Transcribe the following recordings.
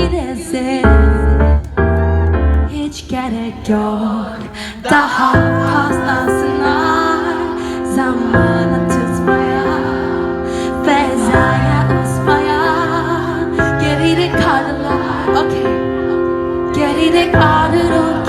gidese Hiç gerek yok. Daha fazlasına Zamanı tutmaya Fezaya uzmaya. Geride kalırlar. Okay. Geride kalır onlar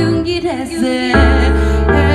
용기를 내